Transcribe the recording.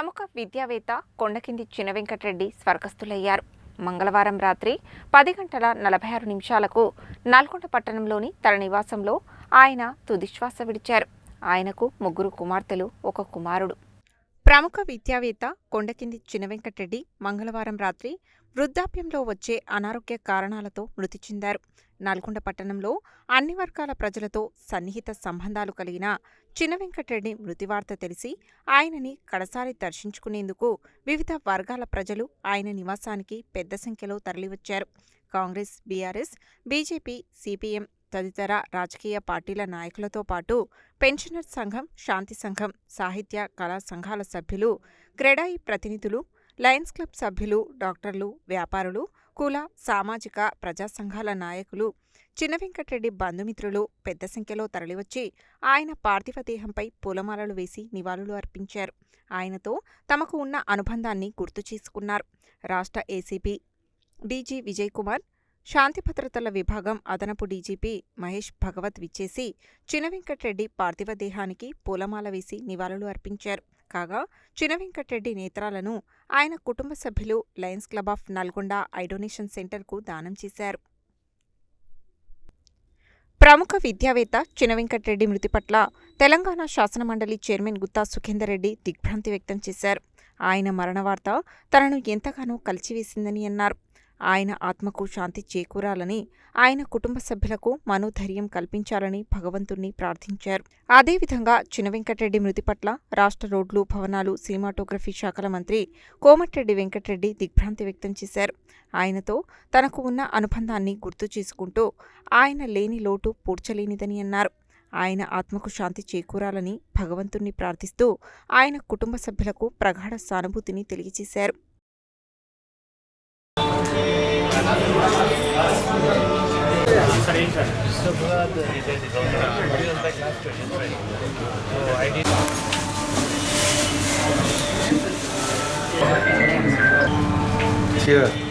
ప్రముఖ విద్యావేత్త కొండకింది చిన వెంకటరెడ్డి స్వర్గస్థులయ్యారు. మంగళవారం రాత్రి పది గంటల నలభై ఆరు నిమిషాలకు నల్గొండ పట్టణంలోని తన నివాసంలో ఆయన తుదిశ్వాస విడిచారు. ఆయనకు ముగ్గురు కుమార్తెలు ఒక కుమారుడు. ప్రముఖ విద్యావేత్త కొండకింది చిన వెంకటరెడ్డి మంగళవారం రాత్రి వృద్ధాప్యంలో వచ్చే అనారోగ్య కారణాలతో మృతి చెందారు. నల్గొండ పట్టణంలో అన్ని వర్గాల ప్రజలతో సన్నిహిత సంబంధాలు కలిగిన చినవెంకటరెడ్డి మృతివార్త మృతి వార్త తెలిసి ఆయనని కడసారి దర్శించుకునేందుకు వివిధ వర్గాల ప్రజలు ఆయన నివాసానికి పెద్ద సంఖ్యలో తరలివచ్చారు. కాంగ్రెస్ బీఆర్ఎస్ బీజేపీ సిపిఎం తదితర రాజకీయ పార్టీల నాయకులతో పాటు పెన్షనర్ సంఘం శాంతి సంఘం సాహిత్య కళా సంఘాల సభ్యులు క్రెడాయి ప్రతినిధులు లయన్స్ క్లబ్ సభ్యులు డాక్టర్లు వ్యాపారులు కుల సామాజిక ప్రజా సంఘాల నాయకులు చిన్న వెంకటరెడ్డి బంధుమిత్రులు పెద్ద సంఖ్యలో తరలివచ్చి ఆయన పార్థివ దేహంపై పూలమాలలు వేసి నివాళులు అర్పించారు. ఆయనతో తమకు ఉన్న అనుబంధాన్ని గుర్తు చేసుకున్నారు. రాష్ట్ర ఏసీపీ డీజీ విజయ్ కుమార్ శాంతి భద్రతల విభాగం అదనపు డీజీపీ మహేష్ భగవత్ విచ్చేసి చిన్న వెంకటరెడ్డి పార్థివ దేహానికి పూలమాల వేసి నివాళులు అర్పించారు. కాగా చినవెంకటరెడ్డి నేత్రాలను ఆయన కుటుంబ సభ్యులు Lions Club of Nalgonda eye donation సెంటర్కు దానం చేశారు. ప్రముఖ విద్యావేత్త చిన వెంకటరెడ్డి మృతి పట్ల తెలంగాణ శాసనమండలి చైర్మన్ గుత్తా సుఖేందర్ రెడ్డి దిగ్భ్రాంతి వ్యక్తం చేశారు. ఆయన మరణ వార్త తనను ఎంతగానో కలిచివేసిందని అన్నారు. ఆయన ఆత్మకు శాంతి చేకూరాలని ఆయన కుటుంబ సభ్యులకు మనోధైర్యం కల్పించాలని భగవంతుణ్ణి ప్రార్థించారు. అదేవిధంగా చిన వెంకటరెడ్డి మృతి పట్ల రాష్ట్ర రోడ్లు భవనాలు సినిమాటోగ్రఫీ శాఖల మంత్రి కోమటిరెడ్డి వెంకటరెడ్డి దిగ్భ్రాంతి వ్యక్తం చేశారు. ఆయనతో తనకు ఉన్న అనుబంధాన్ని గుర్తు చేసుకుంటూ ఆయన లేని లోటు పూడ్చలేనిదని అన్నారు. ఆయన ఆత్మకు శాంతి చేకూరాలని భగవంతుణ్ణి ప్రార్థిస్తూ ఆయన కుటుంబ సభ్యులకు ప్రగాఢ సానుభూతిని తెలియజేశారు. So Cheers.